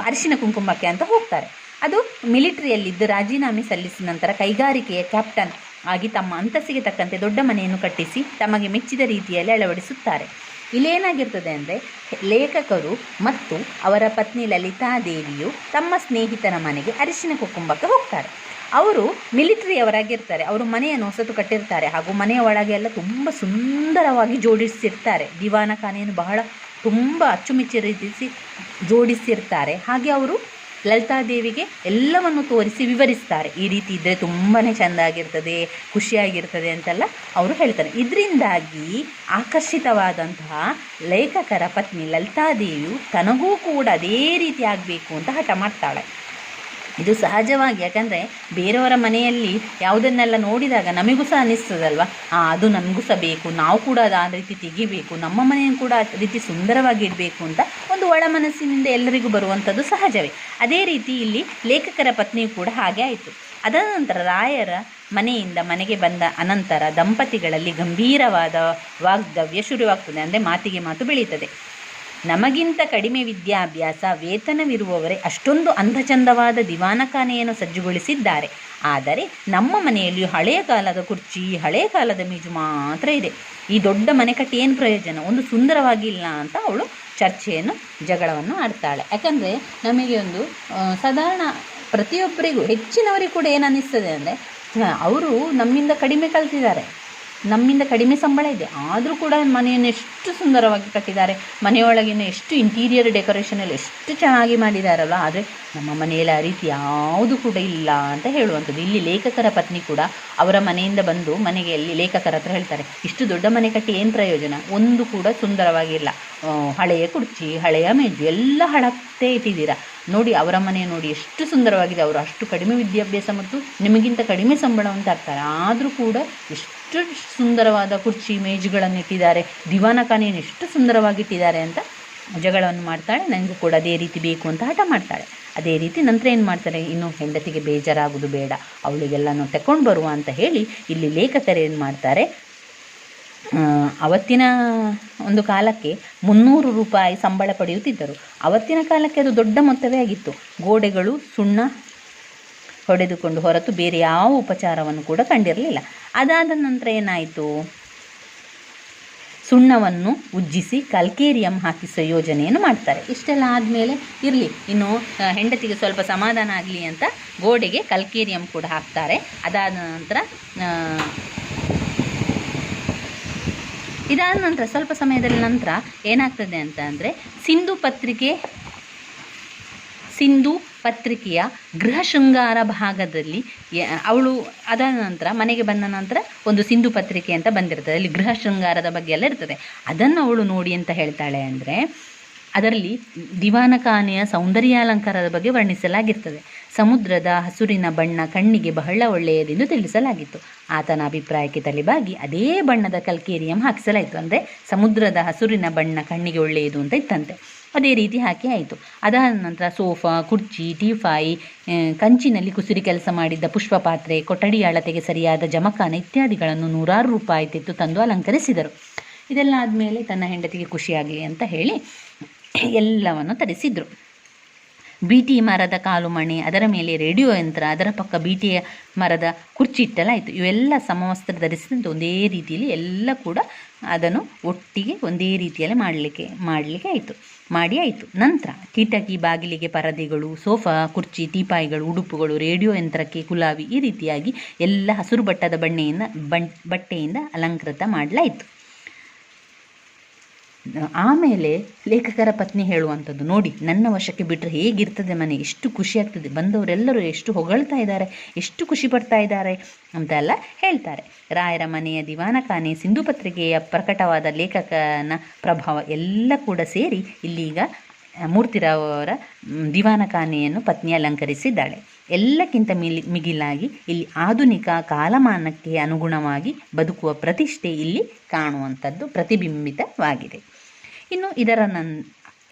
ಅರಿಶಿನ ಕುಂಕುಮಕ್ಕೆ ಅಂತ ಹೋಗ್ತಾರೆ. ಅದು ಮಿಲಿಟರಿಯಲ್ಲಿದ್ದು ರಾಜೀನಾಮೆ ಸಲ್ಲಿಸಿದ ನಂತರ ಕೈಗಾರಿಕೆಯ ಕ್ಯಾಪ್ಟನ್ ಆಗಿ ತಮ್ಮ ಅಂತಸ್ಸಿಗೆ ತಕ್ಕಂತೆ ದೊಡ್ಡ ಮನೆಯನ್ನು ಕಟ್ಟಿಸಿ ತಮಗೆ ಮೆಚ್ಚಿದ ರೀತಿಯಲ್ಲಿ ಅಳವಡಿಸುತ್ತಾರೆ. ಇಲ್ಲೇನಾಗಿರ್ತದೆ ಅಂದರೆ ಲೇಖಕರು ಮತ್ತು ಅವರ ಪತ್ನಿ ಲಲಿತಾದೇವಿಯು ತಮ್ಮ ಸ್ನೇಹಿತನ ಮನೆಗೆ ಅರಿಶಿನ ಕುಕುಂಬಕ್ಕೆ ಹೋಗ್ತಾರೆ. ಅವರು ಮಿಲಿಟರಿಯವರಾಗಿರ್ತಾರೆ ಅವರು ಮನೆಯನ್ನು ಹೊಸತು ಕಟ್ಟಿರ್ತಾರೆ. ಹಾಗೂ ಮನೆಯ ಒಳಗೆ ಎಲ್ಲ ತುಂಬ ಸುಂದರವಾಗಿ ಜೋಡಿಸಿರ್ತಾರೆ. ದಿವಾನ ಖಾನೆಯನ್ನು ಬಹಳ ತುಂಬ ಅಚ್ಚುಮೆಚ್ಚು ರೀತಿಸಿ ಜೋಡಿಸಿರ್ತಾರೆ. ಹಾಗೆ ಅವರು ಲಲಿತಾದೇವಿಗೆ ಎಲ್ಲವನ್ನು ತೋರಿಸಿ ವಿವರಿಸ್ತಾರೆ. ಈ ರೀತಿ ಇದ್ದರೆ ತುಂಬಾ ಚೆಂದ ಆಗಿರ್ತದೆ ಖುಷಿಯಾಗಿರ್ತದೆ ಅಂತೆಲ್ಲ ಅವರು ಹೇಳ್ತಾರೆ. ಇದರಿಂದಾಗಿ ಆಕರ್ಷಿತವಾದಂತಹ ಲೇಖಕರ ಪತ್ನಿ ಲಲಿತಾದೇವಿಯು ತನಗೂ ಕೂಡ ಅದೇ ರೀತಿ ಆಗಬೇಕು ಅಂತ ಹಠ ಮಾಡ್ತಾಳೆ. ಇದು ಸಹಜವಾಗಿ, ಯಾಕಂದರೆ ಬೇರೆಯವರ ಮನೆಯಲ್ಲಿ ಯಾವುದನ್ನೆಲ್ಲ ನೋಡಿದಾಗ ನಮಗೂ ಸಹ ಅನ್ನಿಸ್ತದಲ್ವ? ಅದು ನನಗೂ ಸಹ ಬೇಕು, ನಾವು ಕೂಡ ಅದು ಆ ರೀತಿ ತೆಗಿಬೇಕು, ನಮ್ಮ ಮನೆಯನ್ನು ಕೂಡ ಆ ರೀತಿ ಸುಂದರವಾಗಿ ಇಡಬೇಕು ಅಂತ ಒಂದು ಒಳ ಮನಸ್ಸಿನಿಂದ ಎಲ್ಲರಿಗೂ ಬರುವಂಥದ್ದು ಸಹಜವೇ. ಅದೇ ರೀತಿ ಇಲ್ಲಿ ಲೇಖಕರ ಪತ್ನಿಯು ಕೂಡ ಹಾಗೆ ಆಯಿತು. ಅದರ ನಂತರ ರಾಯರ ಮನೆಯಿಂದ ಮನೆಗೆ ಬಂದ ಅನಂತರ ದಂಪತಿಗಳಲ್ಲಿ ಗಂಭೀರವಾದ ವಾಗ್ದವ್ಯ ಶುರುವಾಗ್ತದೆ, ಅಂದರೆ ಮಾತಿಗೆ ಮಾತು ಬೆಳೀತದೆ. ನಮಗಿಂತ ಕಡಿಮೆ ವಿದ್ಯಾಭ್ಯಾಸ, ವೇತನವಿರುವವರೇ ಅಷ್ಟೊಂದು ಅಂಧಚಂದವಾದ ದಿವಾನಖಾನೆಯನ್ನು ಸಜ್ಜುಗೊಳಿಸಿದ್ದಾರೆ. ಆದರೆ ನಮ್ಮ ಮನೆಯಲ್ಲಿ ಹಳೆಯ ಕಾಲದ ಕುರ್ಚಿ ಹಳೆಯ ಕಾಲದ ಮೇಜು ಮಾತ್ರ ಇದೆ. ಈ ದೊಡ್ಡ ಮನೆ ಕಟ್ಟಿ ಏನು ಪ್ರಯೋಜನ? ಒಂದು ಸುಂದರವಾಗಿಲ್ಲ ಅಂತ ಅವಳು ಚರ್ಚೆಯನ್ನು, ಜಗಳವನ್ನು ಆಡ್ತಾಳೆ. ಯಾಕಂದರೆ ನಮಗೆ ಒಂದು ಸಾಧಾರಣ ಪ್ರತಿಯೊಬ್ಬರಿಗೂ, ಹೆಚ್ಚಿನವರಿಗೂ ಕೂಡ ಏನು ಅನ್ನಿಸ್ತದೆ ಅಂದರೆ ಅವರು ನಮ್ಮಿಂದ ಕಡಿಮೆ ಕಲ್ತಿದ್ದಾರೆ. ನಮ್ಮಿಂದ ಕಡಿಮೆ ಸಂಬಳ ಇದೆ. ಆದರೂ ಕೂಡ ಮನೆಯನ್ನು ಎಷ್ಟು ಸುಂದರವಾಗಿ ಕಟ್ಟಿದ್ದಾರೆ. ಮನೆಯೊಳಗಿನ ಎಷ್ಟು ಇಂಟೀರಿಯರ್ ಡೆಕೋರೇಷನ್ ಎಲ್ಲ ಎಷ್ಟು ಚೆನ್ನಾಗಿ ಮಾಡಿದಾರಲ್ಲ ಆದರೆ ನಮ್ಮ ಮನೆಯಲ್ಲಿ ಆ ರೀತಿ ಯಾವುದು ಕೂಡ ಇಲ್ಲ ಅಂತ ಹೇಳುವಂಥದ್ದು. ಇಲ್ಲಿ ಲೇಖಕರ ಪತ್ನಿ ಕೂಡ ಅವರ ಮನೆಯಿಂದ ಬಂದು ಮನೆಗೆ ಅಲ್ಲಿ ಲೇಖಕರ ಹತ್ರ ಹೇಳ್ತಾರೆ, ಇಷ್ಟು ದೊಡ್ಡ ಮನೆ ಕಟ್ಟಿ ಏನು ಪ್ರಯೋಜನ? ಒಂದು ಕೂಡ ಸುಂದರವಾಗಿಲ್ಲ. ಹಳೆಯ ಕುರ್ಚಿ, ಹಳೆಯ ಮೇಜು, ಎಲ್ಲ ಹಳತ್ತೇ ಇಟ್ಟಿದ್ದೀರಾ. ನೋಡಿ, ಅವರ ಮನೆ ನೋಡಿ ಎಷ್ಟು ಸುಂದರವಾಗಿದೆ. ಅವರು ಅಷ್ಟು ಕಡಿಮೆ ವಿದ್ಯಾಭ್ಯಾಸ ಮತ್ತು ನಿಮಗಿಂತ ಕಡಿಮೆ ಸಂಬಳವನ್ನು ತರ್ತಾರೆ ಆದರೂ ಕೂಡ ಎಷ್ಟು ಸುಂದರವಾದ ಕುರ್ಚಿ, ಮೇಜುಗಳನ್ನು ಇಟ್ಟಿದ್ದಾರೆ. ದಿವಾನ ಖಾನೆಯನ್ನು ಎಷ್ಟು ಸುಂದರವಾಗಿ ಇಟ್ಟಿದ್ದಾರೆ ಅಂತ ಜಗಳವನ್ನು ಮಾಡ್ತಾಳೆ. ನನಗೂ ಕೂಡ ಅದೇ ರೀತಿ ಬೇಕು ಅಂತ ಹಠ ಮಾಡ್ತಾಳೆ. ಅದೇ ರೀತಿ ನಂತರ ಏನು ಮಾಡ್ತಾರೆ? ಇನ್ನು ಹೆಂಡತಿಗೆ ಬೇಜಾರಾಗುವುದು ಬೇಡ. ಅವಳಿಗೆಲ್ಲನೂ ತಕೊಂಡು ಬರುವ ಅಂತ ಹೇಳಿ ಇಲ್ಲಿ ಲೇಖಕರು ಏನು ಮಾಡ್ತಾರೆ? ಅವತ್ತಿನ ಒಂದು ಕಾಲಕ್ಕೆ ಮುನ್ನೂರು ರೂಪಾಯಿ ಸಂಬಳ ಪಡೆಯುತ್ತಿದ್ದರು. ಅವತ್ತಿನ ಕಾಲಕ್ಕೆ ಅದು ದೊಡ್ಡ ಮೊತ್ತವೇ ಆಗಿತ್ತು. ಗೋಡೆಗಳು, ಸುಣ್ಣ ಹೊಡೆದುಕೊಂಡು ಹೊರತು ಬೇರೆ ಯಾವ ಉಪಚಾರವನ್ನು ಕೂಡ ಕಂಡಿರಲಿಲ್ಲ. ಅದಾದ ನಂತರ ಏನಾಯಿತು? ಸುಣ್ಣವನ್ನು ಉಜ್ಜಿಸಿ ಕಲ್ಕೇರಿಯಂ ಹಾಕಿಸೋ ಯೋಜನೆಯನ್ನು ಮಾಡ್ತಾರೆ. ಇಷ್ಟೆಲ್ಲ ಆದಮೇಲೆ ಇರಲಿ, ಇನ್ನು ಹೆಂಡತಿಗೆ ಸ್ವಲ್ಪ ಸಮಾಧಾನ ಆಗಲಿ ಅಂತ ಗೋಡೆಗೆ ಕಲ್ಕೇರಿಯಂ ಕೂಡ ಹಾಕ್ತಾರೆ. ಅದಾದ ನಂತರ ಇದಾದ ನಂತರ ಸ್ವಲ್ಪ ಸಮಯದ ನಂತರ ಏನಾಗ್ತದೆ ಅಂತ ಅಂದರೆ ಸಿಂಧು ಪತ್ರಿಕೆ, ಸಿಂಧು ಪತ್ರಿಕೆಯ ಗೃಹ ಶೃಂಗಾರ ಭಾಗದಲ್ಲಿ ಅವಳು ಅದಾದ ನಂತರ, ಮನೆಗೆ ಬಂದ ನಂತರ ಒಂದು ಸಿಂಧು ಪತ್ರಿಕೆ ಅಂತ ಬಂದಿರ್ತದೆ. ಅಲ್ಲಿ ಗೃಹ ಶೃಂಗಾರದ ಬಗ್ಗೆ ಎಲ್ಲ ಇರ್ತದೆ. ಅದನ್ನು ಅವಳು ನೋಡಿ ಅಂತ ಹೇಳ್ತಾಳೆ ಅಂದರೆ, ಅದರಲ್ಲಿ ದಿವಾನಖಾನೆಯ ಸೌಂದರ್ಯಾಲಂಕಾರದ ಬಗ್ಗೆ ವರ್ಣಿಸಲಾಗಿರ್ತದೆ. ಸಮುದ್ರದ ಹಸುರಿನ ಬಣ್ಣ ಕಣ್ಣಿಗೆ ಬಹಳ ಒಳ್ಳೆಯದೆಂದು ತಿಳಿಸಲಾಗಿತ್ತು. ಆತನ ಅಭಿಪ್ರಾಯಕ್ಕೆ ತಲೆಬಾಗಿ ಅದೇ ಬಣ್ಣದ ಕಲ್ಕೇರಿಯಂ ಹಾಕಿಸಲಾಯಿತು. ಅಂದರೆ, ಸಮುದ್ರದ ಹಸುರಿನ ಬಣ್ಣ ಕಣ್ಣಿಗೆ ಒಳ್ಳೆಯದು ಅಂತ ಇತ್ತಂತೆ. ಅದೇ ರೀತಿ ಹಾಕಿ ಆಯಿತು. ಅದಾದ ನಂತರ ಸೋಫಾ, ಕುರ್ಚಿ ಟೀಫಾಯಿ ಕಂಚಿನಲ್ಲಿ ಕುಸುರಿ ಕೆಲಸ ಮಾಡಿದ್ದ ಪುಷ್ಪ ಪಾತ್ರೆ ಕೊಠಡಿ ಅಳತೆಗೆ ಸರಿಯಾದ ಜಮಖಾನ ಇತ್ಯಾದಿಗಳನ್ನು ನೂರಾರು ರೂಪಾಯಿ ತೆತ್ತು ತಂದು ಅಲಂಕರಿಸಿದರು. ಇದೆಲ್ಲ ಆದಮೇಲೆ ತನ್ನ ಹೆಂಡತಿಗೆ ಖುಷಿಯಾಗಲಿ ಅಂತ ಹೇಳಿ ಎಲ್ಲವನ್ನು ತರಿಸಿದರು. ಬಿಟಿ ಮರದ ಕಾಲು ಮಣೆ, ಅದರ ಮೇಲೆ ರೇಡಿಯೋ ಯಂತ್ರ, ಅದರ ಪಕ್ಕ ಬೀಟಿಯ ಮರದ ಕುರ್ಚಿ ಇಟ್ಟಲಾಯಿತು. ಇವೆಲ್ಲ ಸಮವಸ್ತ್ರ ಧರಿಸಿದಂತೆ ಒಂದೇ ರೀತಿಯಲ್ಲಿ ಎಲ್ಲ ಕೂಡ ಅದನ್ನು ಒಟ್ಟಿಗೆ ಒಂದೇ ರೀತಿಯಲ್ಲಿ ಮಾಡಲಿಕ್ಕೆ ಮಾಡಲಿಕ್ಕೆ ಆಯಿತು. ಮಾಡಿ ಆಯಿತು. ನಂತರ ಕಿಟಕಿ ಬಾಗಿಲಿಗೆ ಪರದೆಗಳು, ಸೋಫಾ, ಕುರ್ಚಿ, ಟೀಪಾಯಿಗಳು, ಉಡುಪುಗಳು, ರೇಡಿಯೋ ಯಂತ್ರಕ್ಕೆ ಗುಲಾಬಿ ಈ ರೀತಿಯಾಗಿ ಎಲ್ಲ ಹಸಿರು ಬಟ್ಟದ ಬಣ್ಣೆಯಿಂದ ಬಣ್ ಬಟ್ಟೆಯಿಂದ ಅಲಂಕೃತ ಮಾಡಲಾಯಿತು. ಆಮೇಲೆ ಲೇಖಕರ ಪತ್ನಿ ಹೇಳುವಂಥದ್ದು. ನೋಡಿ, ನನ್ನ ವಶಕ್ಕೆ ಬಿಟ್ಟರೆ ಹೇಗಿರ್ತದೆ ಮನೆ? ಎಷ್ಟು ಖುಷಿ ಆಗ್ತದೆ ಬಂದವರೆಲ್ಲರೂ ಎಷ್ಟು ಹೊಗಳ್ತಾ ಇದ್ದಾರೆ, ಎಷ್ಟು ಖುಷಿ ಪಡ್ತಾ ಇದ್ದಾರೆ ಅಂತೆಲ್ಲ ಹೇಳ್ತಾರೆ. ರಾಯರ ಮನೆಯ ದಿವಾನಖಾನೆ ಸಿಂಧು ಪತ್ರಿಕೆಯ ಪ್ರಕಟವಾದ ಲೇಖಕನ ಪ್ರಭಾವ ಎಲ್ಲ ಕೂಡ ಸೇರಿ ಇಲ್ಲೀಗ ಮೂರ್ತಿರಾವ್ ಅವರ ದಿವಾನಖಾನೆಯನ್ನು ಪತ್ನಿ ಅಲಂಕರಿಸಿದ್ದಾಳೆ. ಎಲ್ಲಕ್ಕಿಂತ ಮಿಲಿ, ಮಿಗಿಲಾಗಿ ಇಲ್ಲಿ ಆಧುನಿಕ ಕಾಲಮಾನಕ್ಕೆ ಅನುಗುಣವಾಗಿ ಬದುಕುವ ಪ್ರತಿಷ್ಠೆ ಇಲ್ಲಿ ಕಾಣುವಂಥದ್ದು ಪ್ರತಿಬಿಂಬಿತವಾಗಿದೆ. ಇನ್ನು ಇದರ ನನ್,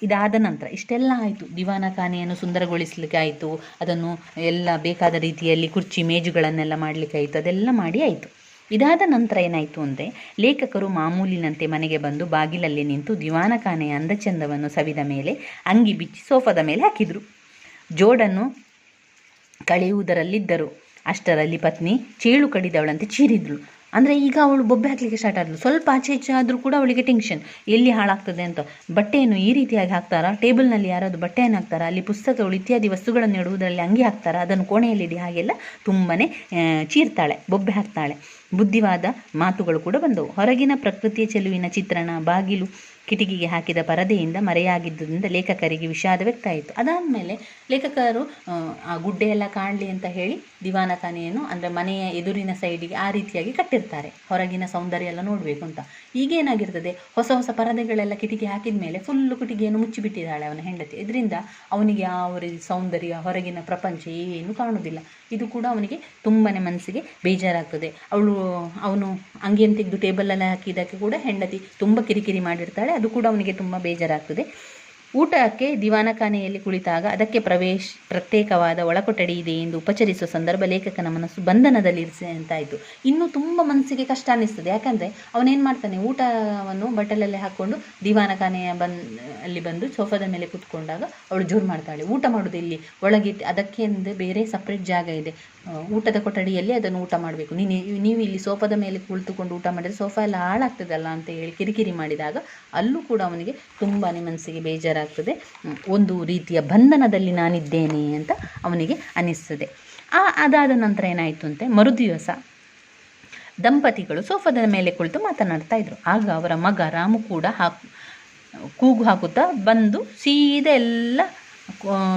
ಇದಾದ ನಂತರ ಇಷ್ಟೆಲ್ಲ ಆಯಿತು. ದಿವಾನಖಾನೆಯನ್ನು ಸುಂದರಗೊಳಿಸಲಿಕ್ಕೆ ಆಯಿತು. ಅದನ್ನು ಎಲ್ಲ ಬೇಕಾದ ರೀತಿಯಲ್ಲಿ ಕುರ್ಚಿ, ಮೇಜುಗಳನ್ನೆಲ್ಲ ಮಾಡಲಿಕ್ಕೆ ಆಯಿತು. ಅದೆಲ್ಲ ಮಾಡಿ ಆಯಿತು. ಇದಾದ ನಂತರ ಏನಾಯಿತು ಅಂದರೆ, ಲೇಖಕರು ಮಾಮೂಲಿನಂತೆ ಮನೆಗೆ ಬಂದು ಬಾಗಿಲಲ್ಲಿ ನಿಂತು ದಿವಾನಖಾನೆಯ ಅಂದಚಂದವನ್ನು ಸವಿದ ಮೇಲೆ ಅಂಗಿ ಬಿಚ್ಚಿ ಸೋಫಾದ ಮೇಲೆ ಹಾಕಿದರು. ಜೋಡನ್ನು ಕಳೆಯುವುದರಲ್ಲಿದ್ದರು. ಅಷ್ಟರಲ್ಲಿ ಪತ್ನಿ ಚೇಳು ಕಡಿದವಳಂತೆ ಚೀರಿದ್ಳು. ಅಂದರೆ ಈಗ ಅವಳು ಬೊಬ್ಬೆ ಹಾಕ್ಲಿಕ್ಕೆ ಸ್ಟಾರ್ಟ್ ಆದಳು ಸ್ವಲ್ಪ ಆಚೆ ಈಚೆ ಆದರೂ ಕೂಡ ಅವಳಿಗೆ ಟೆನ್ಷನ್ ಎಲ್ಲಿ ಹಾಳಾಗ್ತದೆ ಅಂತ. ಬಟ್ಟೆಯನ್ನು ಈ ರೀತಿಯಾಗಿ ಹಾಕ್ತಾರಾ? ಟೇಬಲ್ನಲ್ಲಿ ಯಾರಾದರೂ ಬಟ್ಟೆಯನ್ನು ಹಾಕ್ತಾರಾ? ಅಲ್ಲಿ ಪುಸ್ತಕಗಳು ಇತ್ಯಾದಿ ವಸ್ತುಗಳನ್ನು ಇಡುವುದರಲ್ಲಿ ಅಂಗಿ ಹಾಕ್ತಾರಾ? ಅದನ್ನು ಕೋಣೆಯಲ್ಲಿಡಿ ಹಾಗೆಲ್ಲ ತುಂಬಾ ಚೀರ್ತಾಳೆ, ಬೊಬ್ಬೆ ಹಾಕ್ತಾಳೆ. ಬುದ್ಧಿವಾದ ಮಾತುಗಳು ಕೂಡ ಬಂದವು. ಹೊರಗಿನ ಪ್ರಕೃತಿಯ ಚೆಲುವಿನ ಚಿತ್ರಣ, ಬಾಗಿಲು ಕಿಟಕಿಗೆ ಹಾಕಿದ ಪರದೆಯಿಂದ ಮರೆಯಾಗಿದ್ದರಿಂದ ಲೇಖಕರಿಗೆ ವಿಷಾದ ವ್ಯಕ್ತ ಆಯಿತು ಅದಾದಮೇಲೆ ಲೇಖಕರು ಆ, ಗುಡ್ಡೆಯೆಲ್ಲ ಕಾಣಲಿ ಅಂತ ಹೇಳಿ ದಿವಾನಖಾನೆಯನ್ನು ಅಂದರೆ ಮನೆಯ ಎದುರಿನ ಸೈಡಿಗೆ ಆ ರೀತಿಯಾಗಿ ಕಟ್ಟಿರ್ತಾರೆ. ಹೊರಗಿನ ಸೌಂದರ್ಯ ಎಲ್ಲ ನೋಡಬೇಕು ಅಂತ. ಈಗೇನಾಗಿರ್ತದೆ ಹೊಸ ಹೊಸ ಪರದೆಗಳೆಲ್ಲ ಕಿಟಕಿ ಹಾಕಿದ ಮೇಲೆ ಫುಲ್ಲು ಕಿಟಕಿಯನ್ನು ಮುಚ್ಚಿಬಿಟ್ಟಿದ್ದಾಳೆ ಅವನ ಹೆಂಡತಿ. ಇದರಿಂದ ಅವನಿಗೆ ರೀತಿ ಸೌಂದರ್ಯ ಹೊರಗಿನ ಪ್ರಪಂಚ ಏನು ಕಾಣುವುದಿಲ್ಲ ಇದು ಕೂಡ ಅವನಿಗೆ ತುಂಬಾ ಮನಸ್ಸಿಗೆ ಬೇಜಾರಾಗ್ತದೆ. ಅವಳು, ಅವನು ಅಂಗಿಯನ್ನು ತೆಗೆದು ಟೇಬಲಲ್ಲಿ ಹಾಕಿದ್ದಕ್ಕೆ ಕೂಡ ಹೆಂಡತಿ ತುಂಬ ಕಿರಿಕಿರಿ ಮಾಡಿರ್ತಾಳೆ. ಅದು ಕೂಡ ಅವನಿಗೆ ತುಂಬ ಬೇಜಾರಾಗ್ತದೆ. ಊಟಕ್ಕೆ ದಿವಾನಖಾನೆಯಲ್ಲಿ ಕುಳಿತಾಗ ಅದಕ್ಕೆ ಪ್ರವೇಶ ಪ್ರತ್ಯೇಕವಾದ ಒಳಕೊಠಡಿ ಇದೆ ಎಂದು ಉಪಚರಿಸುವ ಸಂದರ್ಭ ಲೇಖಕನ ಮನಸ್ಸು ಬಂಧನದಲ್ಲಿರಿಸಿ ಅಂತಾಯಿತು. ಇನ್ನೂ ತುಂಬ ಮನಸ್ಸಿಗೆ ಕಷ್ಟ ಅನ್ನಿಸ್ತದೆ. ಯಾಕಂದರೆ ಅವನೇನು ಮಾಡ್ತಾನೆ? ಊಟವನ್ನು ಬಟ್ಟಲಲ್ಲಿ ಹಾಕ್ಕೊಂಡು ದಿವಾನಖಾನೆಯ ಬನ್ ಅಲ್ಲಿ ಬಂದು ಸೋಫಾದ ಮೇಲೆ ಕೂತ್ಕೊಂಡಾಗ ಅವಳು ಜೋರು ಮಾಡ್ತಾಳೆ. ಊಟ ಮಾಡೋದು ಇಲ್ಲಿ ಒಳಗಿಟ್ಟು ಅದಕ್ಕೆ ಅಂದರೆ ಬೇರೆ ಸಪ್ರೇಟ್ ಜಾಗ ಇದೆ. ಊಟದ ಕೊಠಡಿಯಲ್ಲಿ ಅದನ್ನು ಊಟ ಮಾಡಬೇಕು. ನೀನು, ನೀವು ಇಲ್ಲಿ ಸೋಫಾದ ಮೇಲೆ ಕುಳಿತುಕೊಂಡು ಊಟ ಮಾಡಿದರೆ ಸೋಫಾ ಎಲ್ಲ ಹಾಳಾಗ್ತದಲ್ಲ ಅಂತ ಹೇಳಿ ಕಿರಿಕಿರಿ ಮಾಡಿದಾಗ ಅಲ್ಲೂ ಕೂಡ ಅವನಿಗೆ ತುಂಬಾ ಮನಸ್ಸಿಗೆ ಬೇಜಾರಾಗ್ತದೆ. ಹ್ಮ್, ಒಂದು ರೀತಿಯ ಬಂಧನದಲ್ಲಿ ನಾನಿದ್ದೇನೆ ಅಂತ ಅವನಿಗೆ ಅನಿಸ್ತದೆ. ಆ ಅದಾದ ನಂತರ ಏನಾಯಿತು ಅಂತೆ ಮರುದಿವಸ ದಂಪತಿಗಳು ಸೋಫಾದ ಮೇಲೆ ಕುಳಿತು ಮಾತನಾಡ್ತಾ ಇದ್ರು. ಆಗ ಅವರ ಮಗ ರಾಮು ಕೂಡ ಹಾಕು ಕೂಗು ಹಾಕುತ್ತಾ ಬಂದು ಸೀದಾ ಎಲ್ಲ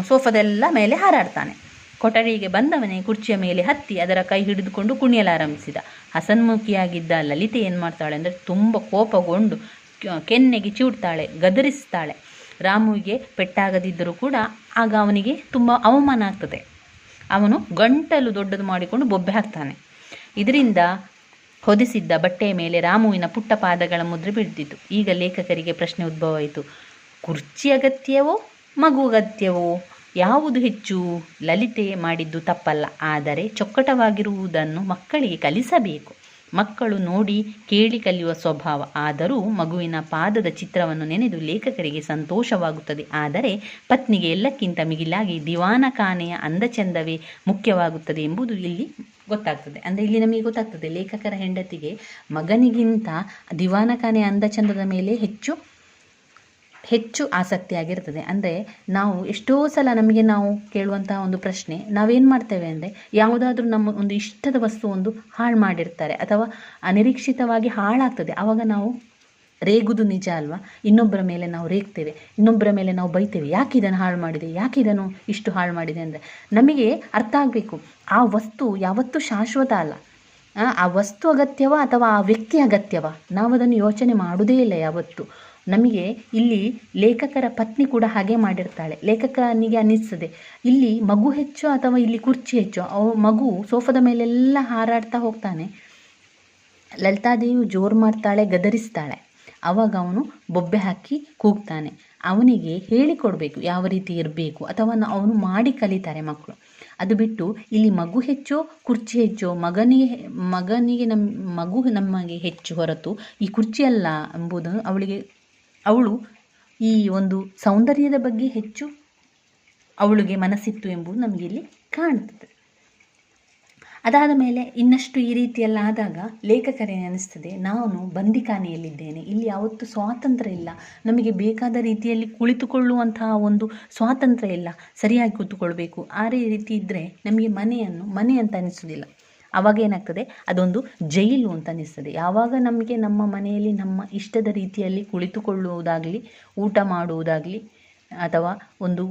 ಸೋಫಾದೆಲ್ಲ ಮೇಲೆ ಹಾರಾಡ್ತಾನೆ. ಕೊಠಡಿಗೆ ಬಂದವನೇ ಕುರ್ಚಿಯ ಮೇಲೆ ಹತ್ತಿ ಅದರ ಕೈ ಹಿಡಿದುಕೊಂಡು ಕುಣಿಯಲಾರಂಭಿಸಿದ ಹಸನ್ಮುಖಿಯಾಗಿದ್ದ ಲಲಿತೆ ಏನು ಮಾಡ್ತಾಳೆ ಅಂದರೆ ತುಂಬ ಕೋಪಗೊಂಡು ಕೆನ್ನೆಗೆ ಚೂಡ್ತಾಳೆ ಗದರಿಸ್ತಾಳೆ. ರಾಮುವಿಗೆ ಪೆಟ್ಟಾಗದಿದ್ದರೂ ಕೂಡ ಆಗ ಅವನಿಗೆ ತುಂಬ ಅವಮಾನ ಆಗ್ತದೆ. ಅವನು ಗಂಟಲು ದೊಡ್ಡದು ಮಾಡಿಕೊಂಡು ಬೊಬ್ಬೆ ಹಾಕ್ತಾನೆ. ಇದರಿಂದ ಹೊದಿಸಿದ್ದ ಬಟ್ಟೆಯ ಮೇಲೆ ರಾಮುವಿನ ಪುಟ್ಟ ಪಾದಗಳ ಮುದ್ರೆ ಬಿಡ್ದಿತು ಈಗ ಲೇಖಕರಿಗೆ ಪ್ರಶ್ನೆ ಉದ್ಭವವಾಯಿತು. ಕುರ್ಚಿ ಅಗತ್ಯವೋ, ಮಗು ಅಗತ್ಯವೋ? ಯಾವುದು ಹೆಚ್ಚು? ಲಲಿತೆ ಮಾಡಿದ್ದು ತಪ್ಪಲ್ಲ. ಆದರೆ ಚೊಕ್ಕಟವಾಗಿರುವುದನ್ನು ಮಕ್ಕಳಿಗೆ ಕಲಿಸಬೇಕು. ಮಕ್ಕಳು ನೋಡಿ ಕೇಳಿ ಕಲಿಯುವ ಸ್ವಭಾವ. ಆದರೂ ಮಗುವಿನ ಪಾದದ ಚಿತ್ರವನ್ನು ನೆನೆದು ಲೇಖಕರಿಗೆ ಸಂತೋಷವಾಗುತ್ತದೆ. ಆದರೆ ಪತ್ನಿಗೆ ಎಲ್ಲಕ್ಕಿಂತ ಮಿಗಿಲಾಗಿ ದಿವಾನಖಾನೆಯ ಅಂದಚಂದವೇ ಮುಖ್ಯವಾಗುತ್ತದೆ ಎಂಬುದು ಇಲ್ಲಿ ಗೊತ್ತಾಗ್ತದೆ. ಅಂದರೆ ಇಲ್ಲಿ ನಮಗೆ ಗೊತ್ತಾಗ್ತದೆ, ಲೇಖಕರ ಹೆಂಡತಿಗೆ ಮಗನಿಗಿಂತ ದಿವಾನಖಾನೆಯ ಅಂದಚಂದದ ಮೇಲೆ ಹೆಚ್ಚು ಹೆಚ್ಚು ಆಸಕ್ತಿಯಾಗಿರ್ತದೆ. ಅಂದರೆ ನಾವು ಎಷ್ಟೋ ಸಲ ನಮಗೆ ನಾವು ಕೇಳುವಂತಹ ಒಂದು ಪ್ರಶ್ನೆ ನಾವೇನು ಮಾಡ್ತೇವೆ ಅಂದರೆ ಯಾವುದಾದ್ರೂ ನಮ್ಮ ಒಂದು ಇಷ್ಟದ ವಸ್ತು ಒಂದು ಹಾಳು ಮಾಡಿರ್ತಾರೆ ಅಥವಾ ಅನಿರೀಕ್ಷಿತವಾಗಿ ಹಾಳಾಗ್ತದೆ. ಆವಾಗ ನಾವು ರೇಗುದು ನಿಜ ಅಲ್ವಾ? ಇನ್ನೊಬ್ಬರ ಮೇಲೆ ನಾವು ರೇಗ್ತೇವೆ ಇನ್ನೊಬ್ಬರ ಮೇಲೆ ನಾವು ಬೈತೇವೆ. ಯಾಕೆ ಇದನ್ನು ಹಾಳು ಮಾಡಿದೆ? ಯಾಕೆ ಇದನ್ನು ಇಷ್ಟು ಹಾಳು ಮಾಡಿದೆ ಅಂದರೆ ನಮಗೆ ಅರ್ಥ ಆಗಬೇಕು. ಆ ವಸ್ತು ಯಾವತ್ತೂ ಶಾಶ್ವತ ಅಲ್ಲ. ಆ, ವಸ್ತು ಅಗತ್ಯವ ಅಥವಾ ಆ ವ್ಯಕ್ತಿ ಅಗತ್ಯವ? ನಾವು ಅದನ್ನು ಯೋಚನೆ ಮಾಡುವುದೇ ಇಲ್ಲ ಯಾವತ್ತು. ನಮಗೆ ಇಲ್ಲಿ ಲೇಖಕರ ಪತ್ನಿ ಕೂಡ ಹಾಗೆ ಮಾಡಿರ್ತಾಳೆ. ಲೇಖಕನಿಗೆ ಅನ್ನಿಸ್ತದೆ ಇಲ್ಲಿ ಮಗು ಹೆಚ್ಚು ಅಥವಾ ಇಲ್ಲಿ ಕುರ್ಚಿ ಹೆಚ್ಚು? ಅವ ಮಗು ಸೋಫಾದ ಮೇಲೆಲ್ಲ ಹಾರಾಡ್ತಾ ಹೋಗ್ತಾನೆ. ಲಲಿತಾದೇವಿ ಜೋರು ಮಾಡ್ತಾಳೆ, ಗದರಿಸ್ತಾಳೆ. ಆವಾಗ ಅವನು ಬೊಬ್ಬೆ ಹಾಕಿ ಕೂಗ್ತಾನೆ. ಅವನಿಗೆ ಹೇಳಿಕೊಡ್ಬೇಕು, ಯಾವ ರೀತಿ ಇರಬೇಕು ಅಥವಾ ಅವನು ಮಾಡಿ ಕಲಿತಾರೆ ಮಕ್ಕಳು. ಅದು ಬಿಟ್ಟು ಇಲ್ಲಿ ಮಗು ಹೆಚ್ಚೋ, ಕುರ್ಚಿ ಹೆಚ್ಚೋ? ಮಗನಿಗೆ ಮಗನಿಗೆ ನಮ್ಮ ಮಗು ನಮಗೆ ಹೆಚ್ಚು ಹೊರತು ಈ ಕುರ್ಚಿ ಅಲ್ಲ ಎಂಬುದನ್ನು ಅವಳಿಗೆ ಅವಳು ಈ ಒಂದು ಸೌಂದರ್ಯದ ಬಗ್ಗೆ ಹೆಚ್ಚು ಅವಳಿಗೆ ಮನಸ್ಸಿತ್ತು ಎಂಬುದು ನಮಗೆ ಇಲ್ಲಿ ಕಾಣ್ತದೆ ಅದಾದ ಮೇಲೆ ಇನ್ನಷ್ಟು ಈ ರೀತಿಯೆಲ್ಲ ಆದಾಗ ಲೇಖಕರೇ ಅನಿಸ್ತದೆ? ನಾನು ಬಂದಿಖಾನೆಯಲ್ಲಿದ್ದೇನೆ. ಇಲ್ಲಿ ಯಾವತ್ತೂ ಸ್ವಾತಂತ್ರ್ಯ ಇಲ್ಲ. ನಮಗೆ ಬೇಕಾದ ರೀತಿಯಲ್ಲಿ ಕುಳಿತುಕೊಳ್ಳುವಂತಹ ಒಂದು ಸ್ವಾತಂತ್ರ್ಯ ಇಲ್ಲ. ಸರಿಯಾಗಿ ಕೂತುಕೊಳ್ಬೇಕು. ಆ ರೀತಿ ಇದ್ದರೆ ನಮಗೆ ಮನೆಯನ್ನು, ಮನೆ ಅಂತ ಅನಿಸೋದಿಲ್ಲ ಆವಾಗ ಏನಾಗ್ತದೆ? ಅದೊಂದು ಜೈಲು ಅಂತ ಅನಿಸ್ತದೆ ಯಾವಾಗ ನಮಗೆ ನಮ್ಮ ಮನೆಯಲ್ಲಿ ನಮ್ಮ ಇಷ್ಟದ ರೀತಿಯಲ್ಲಿ ಕುಳಿತುಕೊಳ್ಳುವುದಾಗಲಿ, ಊಟ ಮಾಡುವುದಾಗಲಿ, ಅಥವಾ ಒಂದು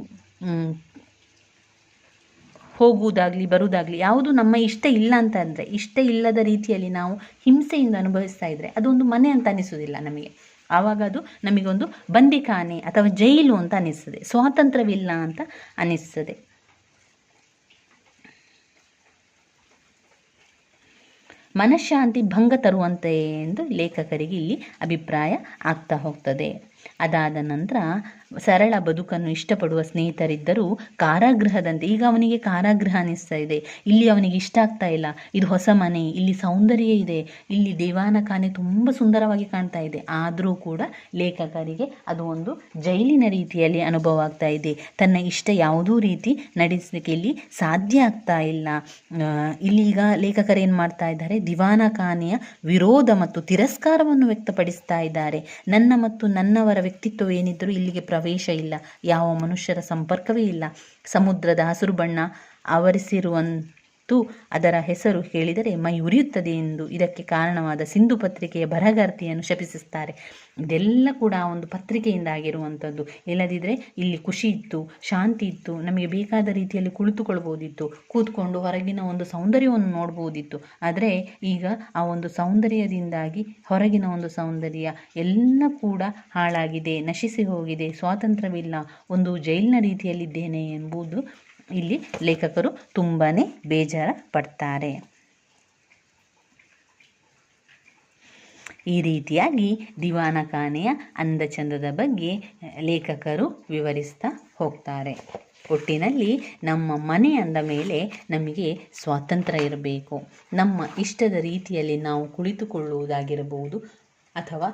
ಹೋಗುವುದಾಗಲಿ, ಬರುವುದಾಗಲಿ, ಯಾವುದು ನಮ್ಮ ಇಷ್ಟ ಇಲ್ಲ ಅಂತ ಅಂದರೆ, ಇಷ್ಟ ಇಲ್ಲದ ರೀತಿಯಲ್ಲಿ ನಾವು ಹಿಂಸೆಯಿಂದ ಅನುಭವಿಸ್ತಾ ಇದ್ದರೆ ಅದೊಂದು ಮನೆ ಅಂತ ಅನ್ನಿಸೋದಿಲ್ಲ ನಮಗೆ. ಆವಾಗ ಅದು ನಮಗೊಂದು ಬಂದಿಖಾನೆ ಅಥವಾ ಜೈಲು ಅಂತ ಅನ್ನಿಸ್ತದೆ. ಸ್ವಾತಂತ್ರ್ಯವಿಲ್ಲ ಅಂತ ಅನಿಸ್ತದೆ ಮನಃಶಾಂತಿ ಭಂಗ ತರುವಂತೆ ಎಂದು ಲೇಖಕರಿಗೆ ಇಲ್ಲಿ ಅಭಿಪ್ರಾಯ ಆಗ್ತಾ ಹೋಗ್ತದೆ. ಅದಾದ ನಂತರ ಸರಳ ಬದುಕನ್ನು ಇಷ್ಟಪಡುವ ಸ್ನೇಹಿತರಿದ್ದರೂ ಕಾರಾಗೃಹದಂತೆ, ಈಗ ಅವನಿಗೆ ಕಾರಾಗೃಹ ಅನ್ನಿಸ್ತಾ ಇದೆ. ಇಲ್ಲಿ ಅವನಿಗೆ ಇಷ್ಟ ಆಗ್ತಾ ಇಲ್ಲ. ಇದು ಹೊಸ ಮನೆ, ಇಲ್ಲಿ ಸೌಂದರ್ಯ ಇದೆ, ಇಲ್ಲಿ ದೇವಾನ ಖಾನೆ ತುಂಬ ಸುಂದರವಾಗಿ ಕಾಣ್ತಾ ಇದೆ. ಆದರೂ ಕೂಡ ಲೇಖಕರಿಗೆ ಅದು ಒಂದು ಜೈಲಿನ ರೀತಿಯಲ್ಲಿ ಅನುಭವ ಆಗ್ತಾ ಇದೆ. ತನ್ನ ಇಷ್ಟ ಯಾವುದೂ ರೀತಿ ನಡೆಸಲಿಕ್ಕೆ ಇಲ್ಲಿ ಸಾಧ್ಯ ಆಗ್ತಾ ಇಲ್ಲ. ಇಲ್ಲಿ ಈಗ ಲೇಖಕರು ಏನು ಮಾಡ್ತಾ ಇದ್ದಾರೆ? ದಿವಾನ ಖಾನೆಯ ವಿರೋಧ ಮತ್ತು ತಿರಸ್ಕಾರವನ್ನು ವ್ಯಕ್ತಪಡಿಸ್ತಾ ಇದ್ದಾರೆ. ನನ್ನ ಮತ್ತು ನನ್ನವರ ವ್ಯಕ್ತಿತ್ವ ಏನಿದ್ದರೂ ಇಲ್ಲಿಗೆ ಪ್ರವೇಶ ಇಲ್ಲ. ಯಾವ ಮನುಷ್ಯರ ಸಂಪರ್ಕವೇ ಇಲ್ಲ. ಸಮುದ್ರದ ಹಸಿರು ಬಣ್ಣ ಆವರಿಸಿರುವಂತೂ ಅದರ ಹೆಸರು ಹೇಳಿದರೆ ಮೈ ಉರಿಯುತ್ತದೆ ಎಂದು ಇದಕ್ಕೆ ಕಾರಣವಾದ ಸಿಂಧು ಪತ್ರಿಕೆಯ ಬರಗಾರ್ತಿಯನ್ನು ಶಪಿಸುತ್ತಾರೆ. ಇದೆಲ್ಲ ಕೂಡ ಒಂದು ಪತ್ರಿಕೆಯಿಂದ ಆಗಿರುವಂಥದ್ದು. ಇಲ್ಲದಿದ್ದರೆ ಇಲ್ಲಿ ಖುಷಿ ಇತ್ತು, ಶಾಂತಿ ಇತ್ತು, ನಮಗೆ ಬೇಕಾದ ರೀತಿಯಲ್ಲಿ ಕುಳಿತುಕೊಳ್ಬೋದಿತ್ತು, ಕೂತ್ಕೊಂಡು ಹೊರಗಿನ ಒಂದು ಸೌಂದರ್ಯವನ್ನು ನೋಡ್ಬೋದಿತ್ತು. ಆದರೆ ಈಗ ಆ ಒಂದು ಸೌಂದರ್ಯದಿಂದಾಗಿ ಹೊರಗಿನ ಒಂದು ಸೌಂದರ್ಯ ಎಲ್ಲ ಕೂಡ ಹಾಳಾಗಿದೆ, ನಶಿಸಿ ಹೋಗಿದೆ, ಸ್ವಾತಂತ್ರ್ಯವಿಲ್ಲ, ಒಂದು ಜೈಲಿನ ರೀತಿಯಲ್ಲಿದ್ದೇನೆ ಎಂಬುದು ಇಲ್ಲಿ ಲೇಖಕರು ತುಂಬಾ ಬೇಜಾರ ಪಡ್ತಾರೆ. ಈ ರೀತಿಯಾಗಿ ದಿವಾನ ಖಾನೆಯ ಅಂದಚಂದದ ಬಗ್ಗೆ ಲೇಖಕರು ವಿವರಿಸ್ತಾ ಹೋಗ್ತಾರೆ. ಒಟ್ಟಿನಲ್ಲಿ ನಮ್ಮ ಮನೆ ಅಂದ ಮೇಲೆ ನಮಗೆ ಸ್ವಾತಂತ್ರ್ಯ ಇರಬೇಕು. ನಮ್ಮ ಇಷ್ಟದ ರೀತಿಯಲ್ಲಿ ನಾವು ಕುಳಿತುಕೊಳ್ಳುವುದಾಗಿರಬಹುದು ಅಥವಾ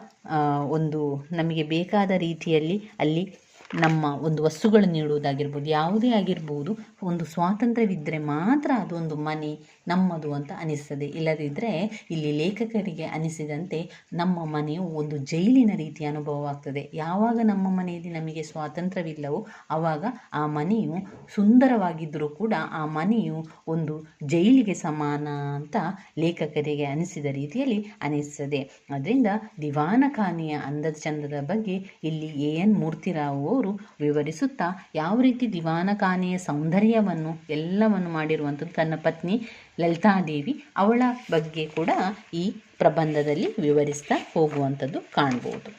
ಒಂದು ನಮಗೆ ಬೇಕಾದ ರೀತಿಯಲ್ಲಿ ಅಲ್ಲಿ ನಮ್ಮ ಒಂದು ವಸ್ತುಗಳು ನೀಡುವುದಾಗಿರ್ಬೋದು, ಯಾವುದೇ ಆಗಿರ್ಬೋದು, ಒಂದು ಸ್ವಾತಂತ್ರ್ಯವಿದ್ದರೆ ಮಾತ್ರ ಅದೊಂದು ಮನೆ ನಮ್ಮದು ಅಂತ ಅನಿಸ್ತದೆ. ಇಲ್ಲದಿದ್ದರೆ ಇಲ್ಲಿ ಲೇಖಕರಿಗೆ ಅನಿಸಿದಂತೆ ನಮ್ಮ ಮನೆಯು ಒಂದು ಜೈಲಿನ ರೀತಿಯ ಅನುಭವವಾಗ್ತದೆ. ಯಾವಾಗ ನಮ್ಮ ಮನೆಯಲ್ಲಿ ನಮಗೆ ಸ್ವಾತಂತ್ರ್ಯವಿಲ್ಲವೋ ಆವಾಗ ಆ ಮನೆಯು ಸುಂದರವಾಗಿದ್ದರೂ ಕೂಡ ಆ ಮನೆಯು ಒಂದು ಜೈಲಿಗೆ ಸಮಾನ ಅಂತ ಲೇಖಕರಿಗೆ ಅನಿಸಿದ ರೀತಿಯಲ್ಲಿ ಅನಿಸ್ತದೆ. ಅದರಿಂದ ದಿವಾನಖಾನೆಯ ಅಂದ ಚಂದದ ಬಗ್ಗೆ ಇಲ್ಲಿ ಎ ಎನ್ ಮೂರ್ತಿರಾವ್ ಅವರು ವಿವರಿಸುತ್ತಾ ಯಾವ ರೀತಿ ದಿವಾನ ಖಾನೆಯ ಸೌಂದರ್ಯವನ್ನು ಎಲ್ಲವನ್ನು ಮಾಡಿರುವಂಥದ್ದು ತನ್ನ ಪತ್ನಿ ಲಲಿತಾದೇವಿ ಅವಳ ಬಗ್ಗೆ ಕೂಡ ಈ ಪ್ರಬಂಧದಲ್ಲಿ ವಿವರಿಸ್ತಾ ಹೋಗುವಂಥದ್ದು ಕಾಣ್ಬೋದು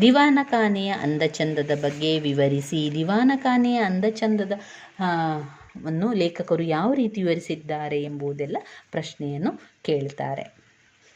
ದಿವಾನ ಖಾನೆಯ ಅಂದಚಂದದ ಬಗ್ಗೆ ವಿವರಿಸಿ ದಿವಾನಖಾನೆಯ ಅಂದಚಂದದ ಅನ್ನು ಲೇಖಕರು ಯಾವ ರೀತಿ ವಿವರಿಸಿದ್ದಾರೆ ಎಂಬುದೆಲ್ಲ ಪ್ರಶ್ನೆಯನ್ನು ಕೇಳ್ತಾರೆ.